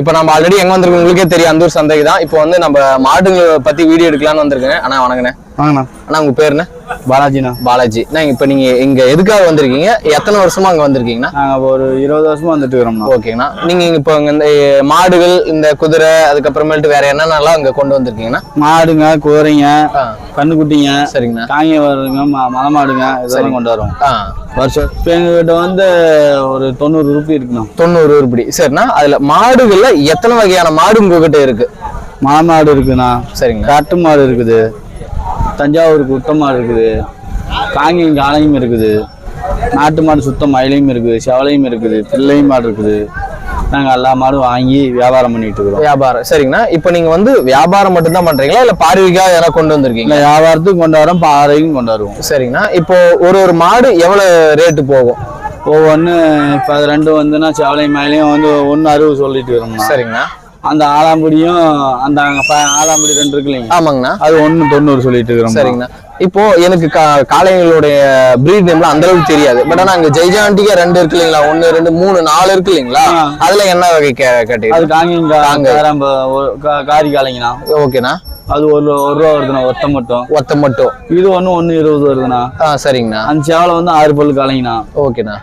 இப்போ நம்ம ஆல்ரெடி எங்க வந்திருக்கோம்? உங்களுக்கே தெரியும். ஒரு சந்தைக்கு தான் இப்போ வந்து நம்ம மாடுங்களை பத்தி வீடியோ எடுக்கலாம்னு வந்திருக்கேன். அண்ணா வணங்கினேன் வாங்கண்ணா. அண்ணா உங்க பேர் என்ன? பாலாஜிண்ணா. பாலாஜி. நான் இப்போ நீங்க இங்க எதுக்காக வந்திருக்கீங்க? எத்தனை வருஷமா அங்க வந்திருக்கீங்கண்ணா? நாங்கள் ஒரு இருபது வருஷமா வந்துட்டு இருக்கிறோம்ண்ணா ஓகேங்கண்ணா. நீங்க இப்போ இங்க இந்த மாடுகள் இந்த குதிரை அதுக்கப்புறமேட்டு வேற என்னென்னலாம் இங்க கொண்டு வந்திருக்கீங்கண்ணா? மாடுங்க குதிரைங்க கண்ணுக்குட்டிங்க சரிங்கண்ணா. காங்க வருங்க மலை மாடுங்க இதெல்லாம் கொண்டு வரோம் வருஷம் இப்போ எங்ககிட்ட வந்து ஒரு தொண்ணூறு ரூபாய் இருக்குண்ணா. தொண்ணூறு உருப்படி. சரிண்ணா. அதுல மாடுகள்ல எத்தனை வகையான மாடு உங்ககிட்ட இருக்கு? மலை மாடு இருக்குண்ணா. சரிங்கண்ணா. காட்டு மாடு இருக்குது. தஞ்சாவூர் குட்டை மாடு இருக்குது. காங்கேயம் காளையும் இருக்குது. நாட்டு மாடு சுத்த மயிலையும் இருக்குது. செவலையும் இருக்குது. பிள்ளையும் மாடு இருக்குது. நாங்கள் எல்லா மாடும் வாங்கி வியாபாரம் பண்ணிட்டு இருக்கிறோம். வியாபாரம். சரிங்கண்ணா. இப்போ நீங்க வந்து வியாபாரம் மட்டும் தான் பண்றீங்களா? இல்ல பார்வைக்காக யாரா கொண்டு வந்திருக்கீங்க இல்லை வியாபாரத்துக்கும் கொண்டு வரோம் பாறையும் கொண்டு வருவோம். சரிங்கண்ணா. இப்போ ஒரு ஒரு மாடு எவ்வளவு ரேட்டு போகும்? ஒவ்வொன்று இப்போ அது ரெண்டும் வந்துன்னா செவலையும் மயிலையும் வந்து ஒன்று அறுபது சொல்லிட்டு இருக்கிறோம்னா சரிங்கண்ணா. அந்த ஆலாம்புடியும் அந்த ஆலாம்புடி ரெண்டு இருக்கு இல்லைங்க. ஆமாங்கண்ணா. அது ஒன்று தொண்ணூறு சொல்லிட்டு இருக்கிறோம் சரிங்கண்ணா. இப்போ எனக்கு கா- காளைங்களுடைய பிரீட் நேம்ல அந்த அளவுக்கு தெரியாது. பட் ஆனா அங்க ஜெய்ஜாண்டிக்கா ரெண்டு இருக்கு இல்லைங்களா? ஒன்னு ரெண்டு மூணு நாலு இருக்கு இல்லைங்களா. அதுல என்ன வகை கேட்டீங்க அது காங்கிங்க காங்கை. காரி காலைங்கண்ணா ஓகேண்ணா. அது ஒரு ஒரு ரூபா வருதுண்ணா ஒத்த மட்டும். ஒத்த மட்டும். இது ஒன்று ஒன்று இருபது வருதுண்ணா. சரிங்கண்ணா. அந்த சேவலை வந்து ஆறு பல்லு காலைங்கண்ணா ஓகேண்ணா.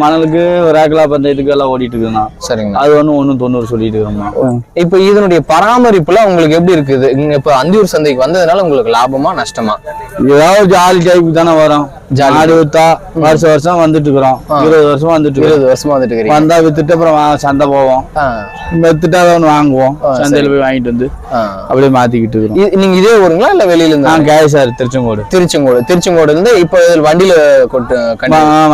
மணலுக்கு ரேக்கலா பந்தயத்துக்கு எல்லாம் ஓடிட்டு இருக்குதுண்ணா. சரிங்கண்ணா. அது ஒன்று ஒன்று தொண்ணூறு சொல்லிட்டு இருக்கிறோம்ண்ணா இப்போ இதனுடைய பராமரிப்புல உங்களுக்கு எப்படி இருக்குது? இங்க இப்போ அந்தியூர் சந்தைக்கு வந்ததுனால உங்களுக்கு லாபமா நஷ்டமா? ஏதாவது ஜாலி டைப் தானே வரும். ஜாலி. வித்தா வருஷம் வருஷம் வந்துட்டு இருக்கிறோம். இருபது வருஷமா வந்துட்டு இருக்கிறோம் இருபது வருஷமா வந்துட்டு இருக்கிறீங்க. வந்தா வித்துட்டு அப்புறம் சந்தை போவோம். வித்துட்டா ஒன்று வாங்குவோம். சந்தையில் போய் வாங்கிட்டு வந்து. அப்படியே மாத்திக்கிட்டு இருக்கிறோம். நீங்க இதே ஊருங்களா இல்ல வெளியில இருந்தா? நான் கேசார் திருச்செங்கோடு. திருச்செங்கோடு. திருச்செங்கோடு இருந்து இப்போ வண்டியில கொட்டு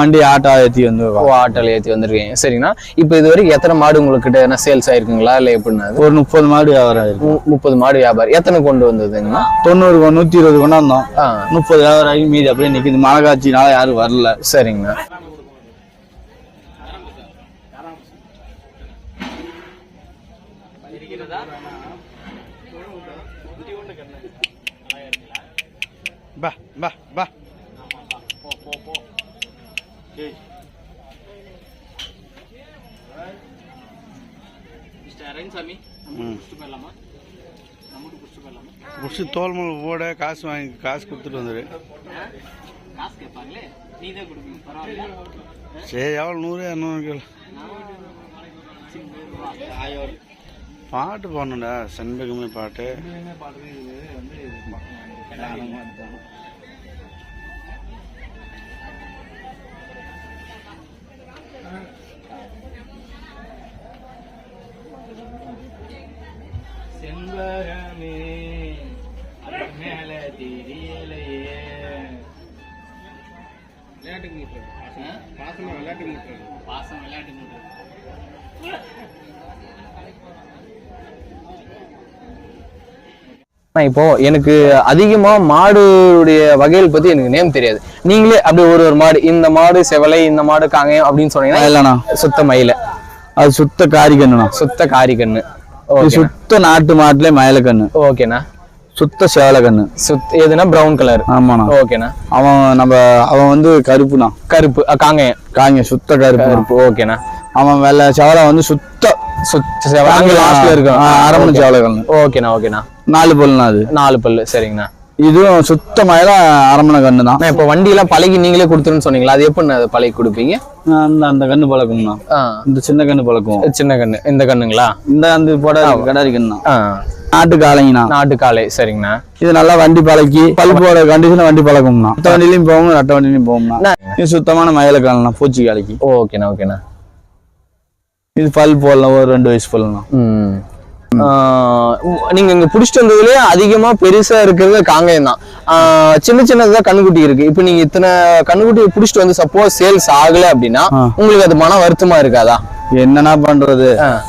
வண்டி ஆட்டோ ஏற்றி வந்து ஓ ஆட்டோல ஏத்தி வந்திருக்கீங்க. சரிங்கண்ணா. இப்போ இது வரைக்கும் எத்தனை மாடு உங்ககிட்ட என்ன சேல்ஸ் ஆயிருக்குங்களா? இல்ல எப்படின்னா? ஒரு முப்பது மாடு வியாபாரம் ஆயிருக்கு. முப்பது மாடு வியாபாரம். எத்தனை கொண்டு வந்ததுங்கண்ணா? தொண்ணூறு நூத்தி இருபது கொண்டாந்தோம் ஆ. முப்பது வியாபாரம் ஆகி மீதி அப்படியே நிக்குது. மழை காட்சினால யாரும் வரல. சரிங்கண்ணா. பா பா பா. புடிச்சு தோல் மேல போட காசு வாங்கி காசு கொடுத்துட்டு வந்துடு சரி எவ்வளோ நூறு இரநூறு பாட்டு பாடணும்டா செண்பகமே பாட்டு. பாசமா விளையாட்டு மீட்டர் பாசம் விளையாட்டு மீட்டர் நான் இப்போ எனக்கு அதிகமா மாடுடைய வகைகள் பத்தி எனக்கு நேம் தெரியாது. நீங்களே அப்படி ஒரு ஒரு மாடு இந்த மாடு செவலை இந்த மாடு காங்கயம் அப்படின்னு சொன்னீங்கன்னா இல்லைண்ணா. சுத்த மயில. அது சுத்த காரிக்கண்ணுண்ணா. சுத்த காரிக்கண்ணு. இது ஓகே சுத்த நாட்டு மாட்டுல மயிலக்கண்ணு. ஓகேண்ணா. சுத்த சேவலக்கண்ணு சுத் எதுனா பிரவுன் கலர் ஆமாண்ணா. ஓகேண்ணா. அவன் நம்ம அவன் வந்து கருப்புண்ணா. கருப்பு காங்கயம் காங்க சுத்த கருப்பு. கருப்பு ஓகேண்ணா. அவன் வெள்ளை செவலை வந்து சுத்த சுத்த செவலை லாஸ்ட்ல இருக்கும் அரமணை சேவலக்கண்ணு ஓகேண்ணா ஓகேண்ணா. நாலு பல்லுண்ணா அது. நாலு பல்லு சரிங்கண்ணா. இதுவும் சுத்த மயில அரமணை கண்ணு தான் இப்போ வண்டியெல்லாம் பழகி நீங்களே கொடுத்துருன்னு சொன்னீங்களா? அது எப்படிண்ணா அது பழகி கொடுப்பீங்க? அந்த அந்த கண்ணு பழக்கம்ண்ணா. இந்த சின்ன கண்ணு பழக்கம். சின்ன கண்ணு இந்த கண்ணுங்களா? இந்த அந்த போட கடாரி கண்ணா. நாட்டு காளைங்கண்ணா நாட்டு காளை சரிங்கண்ணா. இது நல்லா வண்டி பழக்கி பல்போட கண்டிஷன் வண்டி பழக்கம்ண்ணா அட்ட வண்டிலையும் போகும் அட்ட வண்டிலையும் போகும்ண்ணா. இது சுத்தமான மயில காலண்ணா பூச்சி காலைக்கு. ஓகேண்ணா ஓகேண்ணா. இது பல் போடலாம் ஒரு ரெண்டு வயசு பல்லுண்ணா ம். ஆஹ் நீங்க இங்க புடிச்சிட்டு வந்ததுலயே அதிகமா பெருசா இருக்கிறது காங்கயம் தான் சின்ன சின்னதா கண்ணுக்குட்டி இருக்கு. இப்போ நீங்க இத்தனை கண்ணுக்குட்டி புடிச்சிட்டு வந்து சப்போஸ் சேல்ஸ் ஆகல அப்படின்னா. உங்களுக்கு அது மன வருத்தமா இருக்காதா? என்னண்ணா பண்றது.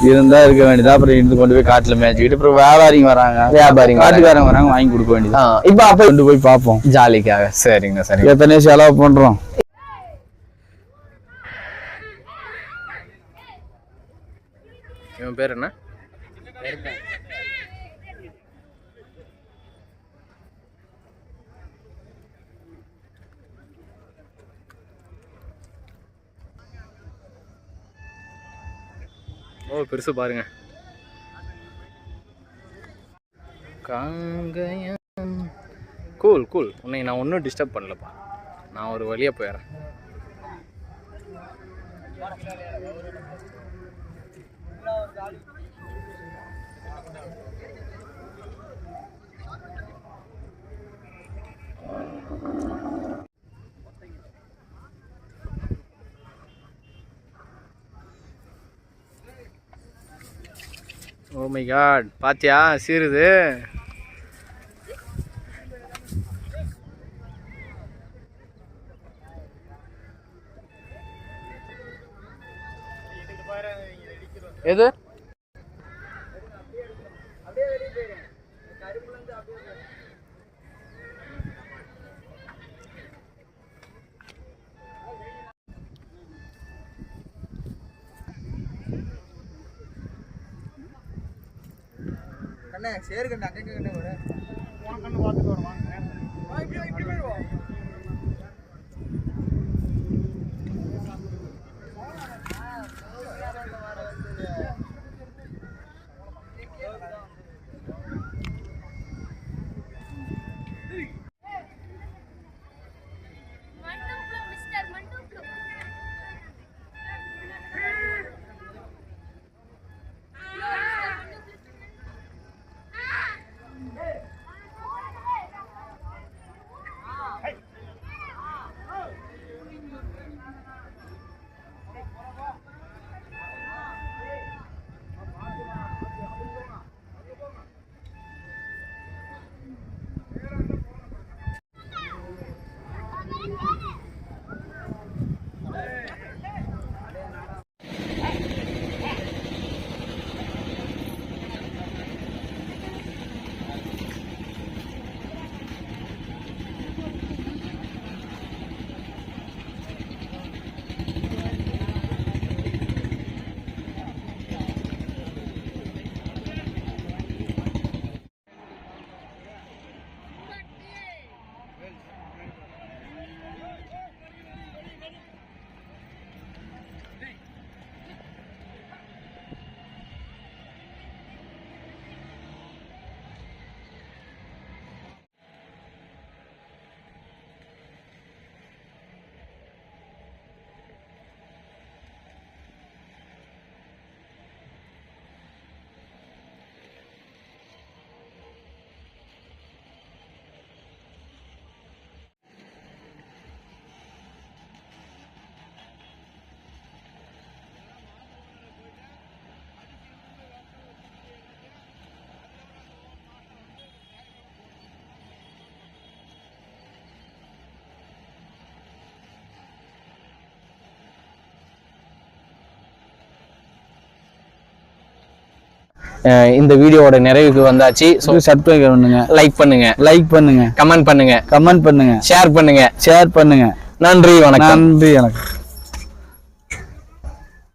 இருந்தா இருக்க வேண்டியதா? அப்புறம் இருந்து கொண்டு போய் காட்டுல மேய்ச்சிக்கிட்டு அப்புறம் வியாபாரிங்க வராங்க. வியாபாரிங்க. காட்டுக்காரங்க வராங்க வாங்கி கொடுக்க வேண்டியது இப்ப அப்ப கொண்டு போய் பார்ப்போம். ஜாலிக்காக. சரிங்கண்ணா சரிங்க. எத்தனை செலவு பண்றோம்? இவன் பேர் என்ன? ஓ பெருசு பாருங்க. காங்கயம். கூல் கூல் உன்னை நான் ஒன்றும் டிஸ்டர்ப் பண்ணலப்பா. நான் ஒரு வழியாக போயிடுறேன் Oh மை காட் பாத்தியா? சீருது. எது? கண்ணே சேரு கண்ணே அங்கே கண்ணே இந்த வீடியோவோட நிறைவுக்கு வந்தாச்சு. சப்ஸ்கிரைப் பண்ணுங்க. லைக் பண்ணுங்க. லைக் பண்ணுங்க. கமெண்ட் பண்ணுங்க. கமெண்ட் பண்ணுங்க. ஷேர் பண்ணுங்க. ஷேர் பண்ணுங்க. நன்றி வணக்கம். நன்றி வணக்கம்.